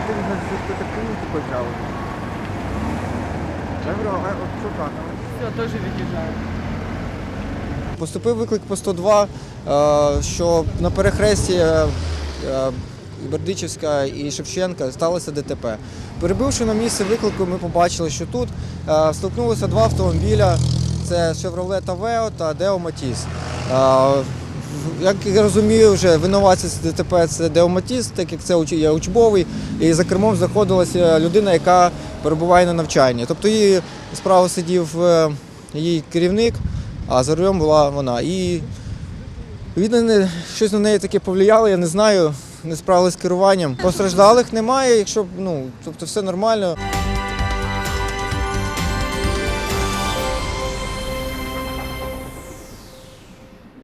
ти на детективники почав. Все, теж від'їжджаю. Поступив виклик по 102, е, що на перехресті е, е, Бердичівська і Шевченка сталося ДТП. Перебивши на місце виклику, ми побачили, що тут столкнулися два автомобіля: це Chevrolet Aveo та Deo Matiz. Як я розумію, вже винуватець ДТП це Matiz, так як це є учбовий, і за кермом знаходилася людина, яка перебуває на навчанні. Тобто її справа сидів е, її керівник, а за рулем була вона. І Видно, щось на неї таке повлияло, я не знаю, не справилися з керуванням. Постраждалих немає, якщо ну, тобто все нормально.